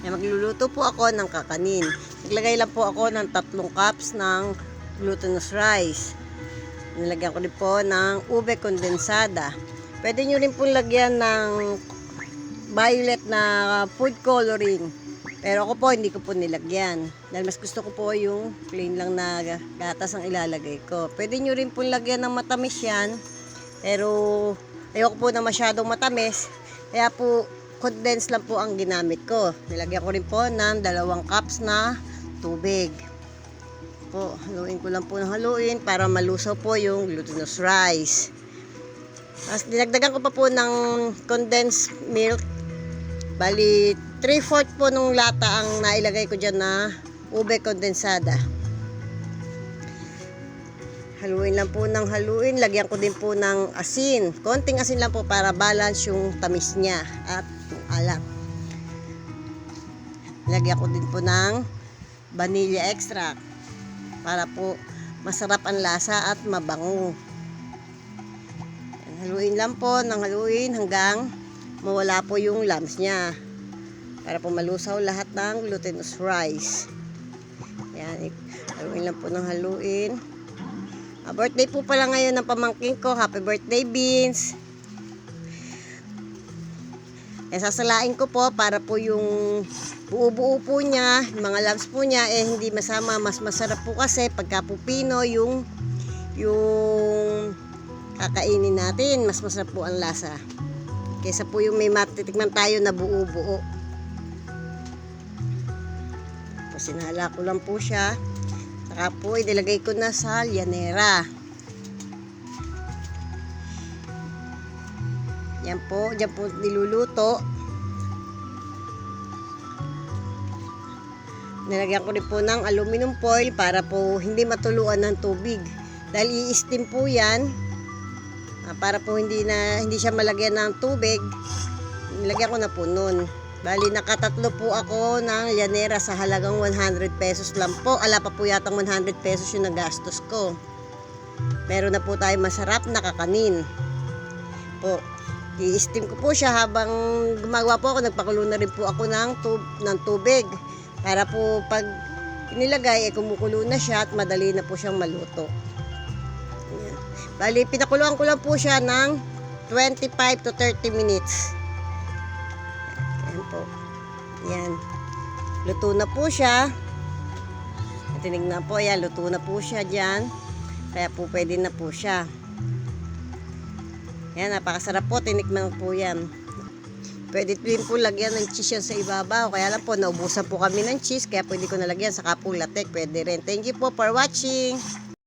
Eh, magluluto po ako ng kakanin. Naglagay lang po ako ng tatlong cups ng glutinous rice. Nilagyan ko din po ng ube kondensada. Pwede nyo rin po lagyan ng violet na food coloring. Pero ako po, hindi ko po nilagyan. Dahil mas gusto ko po yung plain lang na gatas ang ilalagay ko. Pwede nyo rin po lagyan ng matamis yan. Pero ayoko po na masyadong matamis. Kaya po, condensed lang po ang ginamit ko. Nilagyan ko rin po ng dalawang cups na tubig. Po, haluin ko lang po ng haluin para malusaw po yung glutinous rice. Tapos dinagdagan ko pa po ng condensed milk. Bali, 3-4 po nung lata ang nailagay ko dyan na ube kondensada. Haluin lang po ng haluin. Lagyan ko din po ng asin. Konting asin lang po para balance yung tamis niya at alat. Lagyan ko din po ng vanilla extract para po masarap ang lasa at mabango. Haluin lang po ng haluin hanggang mawala po yung lumps niya. Para po malusaw lahat ng glutinous rice. Yan, haluin lang po ng haluin. Ah, birthday po pala ngayon ng pamangking ko. Happy birthday, Beans! Eh, sasalain ko po para po yung buo-buo po niya, mga lumps po niya, eh hindi masama. Mas masarap po kasi pagka po pino yung, yung kakainin natin, mas masarap po ang lasa. Kaysa po yung may matitikman tayo na buo-buo. Tapos sinala ko lang po siya. Saka po ilagay ko na sa lyanera. Yan po, dyan po niluluto. Nilagyan ko rin po ng aluminum foil para po hindi matuluan ng tubig. Dahil i-steam po yan, ah, para po hindi na hindi siya malagyan ng tubig, nilagyan ko na po nun. Bali, nakatatlo po ako ng llanera sa halagang 100 pesos lang po. Ala pa po yatang 100 pesos yung nagastos ko. Meron na po tayo masarap na kakanin. Po, i-steam ko po siya habang gumagawa po ako. Nagpakulo na rin po ako ng, tub ng tubig. Para po pag inilagay, eh, kumukulo na siya at madali na po siyang maluto. Ayan. Bali, pinakuluan ko lang po siya ng 25 to 30 minutes. Ayan po. Ayan. Luto na po siya. Tinignan po, ayan, luto na po siya dyan. Kaya po pwede na po siya. Ayan, napakasarap po. Tinikman po yan. Pwede din po lagyan ng cheese yan sa ibabaw. Kaya lang po, naubusan po kami ng cheese. Kaya pwede ko nalagyan sa kapulatek. Pwede rin. Thank you po for watching.